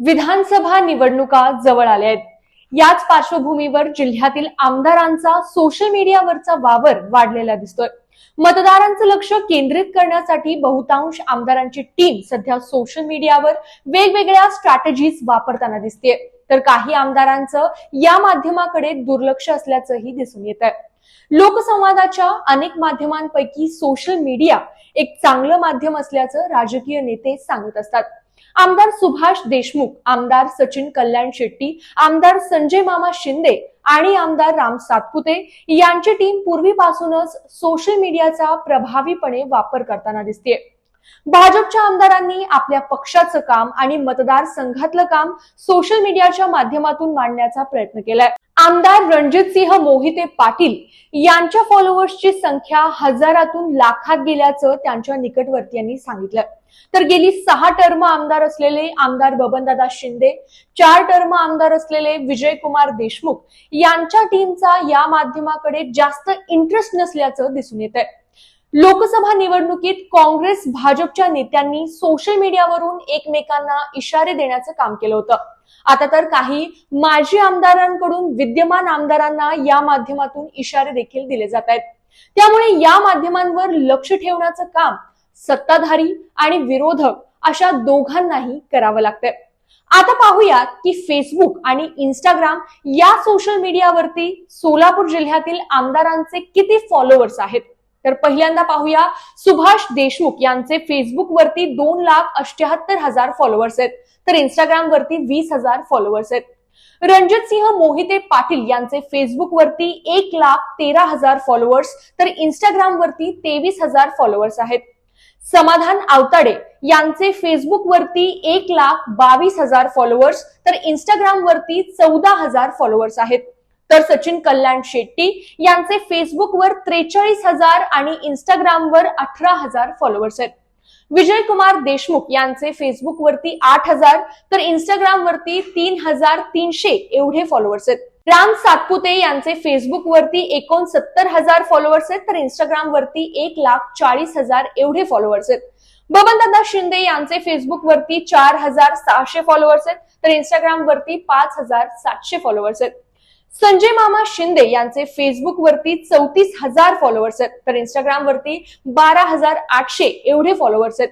विधानसभा निवडणुका जवळ आल्या आहेत. याच पार्श्वभूमीवर जिल्ह्यातील आमदारांचा सोशल मीडियावरचा वावर वाढलेला दिसतोय. मतदारांचं लक्ष केंद्रित करण्यासाठी बहुतांश आमदारांची टीम सध्या सोशल मीडियावर वेगवेगळ्या स्ट्रॅटेजीज वापरताना दिसतेय. तर काही आमदारांचं या माध्यमाकडे दुर्लक्ष असल्याचंही दिसून येत आहे लोकसंवादाच्या अनेक माध्यमांपैकी सोशल मीडिया एक चांगलं माध्यम असल्याचं राजकीय नेते सांगत असतात. आमदार सुभाष देशमुख आमदार सचिन कल्याण शेट्टी आमदार संजय मामा शिंदे आणि आमदार राम सातपुते यांची टीम पूर्वीपासूनच सोशल मीडियाचा प्रभावीपणे वापर करताना दिसते भाजपच्या आमदारांनी आपल्या पक्षाचं काम आणि मतदारसंघातलं काम सोशल मीडियाच्या माध्यमातून मांडण्याचा प्रयत्न केलाय. आमदार रणजित सिंह मोहिते पाटील यांच्या फॉलोअर्सची संख्या हजारातून लाखात गेल्याचं त्यांच्या निकटवर्तीयांनी सांगितलं. तर गेली सहा टर्म आमदार असलेले आमदार बबनदादा शिंदे चार टर्म आमदार असलेले विजय कुमार देशमुख यांच्या टीमचा या माध्यमाकडे जास्त इंटरेस्ट नसल्याचं दिसून येत आहे लोकसभा निवडणुकीत काँग्रेस भाजपच्या नेत्यांनी सोशल मीडियावरून एकमेकांना इशारे देण्याचं काम केलं होतं. आता तर काही माजी आमदारांकडून विद्यमान आमदारांना या माध्यमातून इशारे देखील दिले जात आहेत. त्यामुळे या माध्यमांवर लक्ष ठेवण्याचं काम सत्ताधारी आणि विरोधक अशा दोघांनाही करावं लागतंय. आता पाहूयात की फेसबुक आणि इंस्टाग्राम या सोशल मीडियावरती सोलापूर जिल्ह्यातील आमदारांचे किती फॉलोअर्स आहेत? तर पहिल्यांदा पाहूया सुभाष देशमुख यांचे फेसबुकवरती दोन लाख अष्ट्याहत्तर हजार फॉलोअर्स आहेत. तर इंस्टाग्रामवरती वीस हजार फॉलोअर्स आहेत. रणजित सिंह मोहिते पाटील यांचे फेसबुकवरती एक लाख तेरा हजार फॉलोअर्स तर इंस्टाग्रामवरती तेवीस हजार फॉलोअर्स आहेत. समाधान आवताडे यांचे फेसबुकवरती एक लाख बावीस हजार फॉलोअर्स तर इंस्टाग्रामवरती चौदा हजार फॉलोअर्स आहेत. तर सचिन कल्याण शेट्टी यांचे फेसबुकवर त्रेचाळीस हजार आणि इंस्टाग्रामवर अठरा हजार फॉलोअर्स आहेत. विजय कुमार देशमुख यांचे फेसबुकवरती आठ हजार तर इंस्टाग्रामवरती तीन हजार तीनशे एवढे फॉलोअर्स आहेत. राम सातपुते यांचे फेसबुकवरती एकोणसत्तर हजार फॉलोअर्स आहेत तर इंस्टाग्रामवरती एक लाख चाळीस हजार एवढे फॉलोअर्स आहेत. बबनदादा शिंदे यांचे फेसबुकवरती चार हजार सहाशे फॉलोअर्स आहेत तर इंस्टाग्रामवरती पाच हजार सातशे फॉलोअर्स आहेत. संजय मामा शिंदे यांचे फेसबुक वरती चौतीस हजार फॉलोअर्स आहेत. तर इंस्टाग्राम वरती बारा हजार आठशे एवढे फॉलोअर्स आहेत.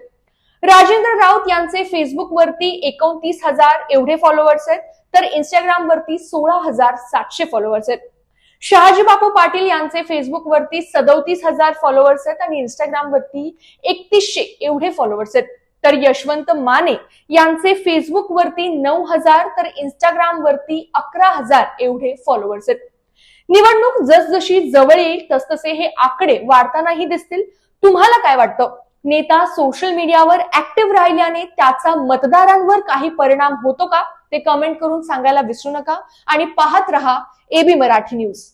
राजेंद्र राऊत यांचे फेसबुक वरती एकोणतीस हजार एवढे फॉलोअर्स आहेत. तर इंस्टाग्राम वरती सोळा हजार सातशे फॉलोअर्स आहेत. शहाजी बापू पाटील यांचे फेसबुक वरती सदोतीस हजार फॉलोअर्स आहेत आणि इंस्टाग्राम वरती एकतीसशे एवढे फॉलोअर्स आहेत. तर यशवंत माने यांचे फेसबुक वरती नऊ हजार तर इंस्टाग्रामवरती अकरा हजार एवढे फॉलोअर्स आहेत. निवडणूक जसजशी जवळ येईल तसतसे हे आकडे वाढतानाही दिसतील. तुम्हाला काय वाटतं? नेता सोशल मीडियावर ऍक्टिव्ह राहिल्याने त्याचा मतदारांवर काही परिणाम होतो का? ते कमेंट करून सांगायला विसरू नका. आणि पाहत रहा एबी मराठी न्यूज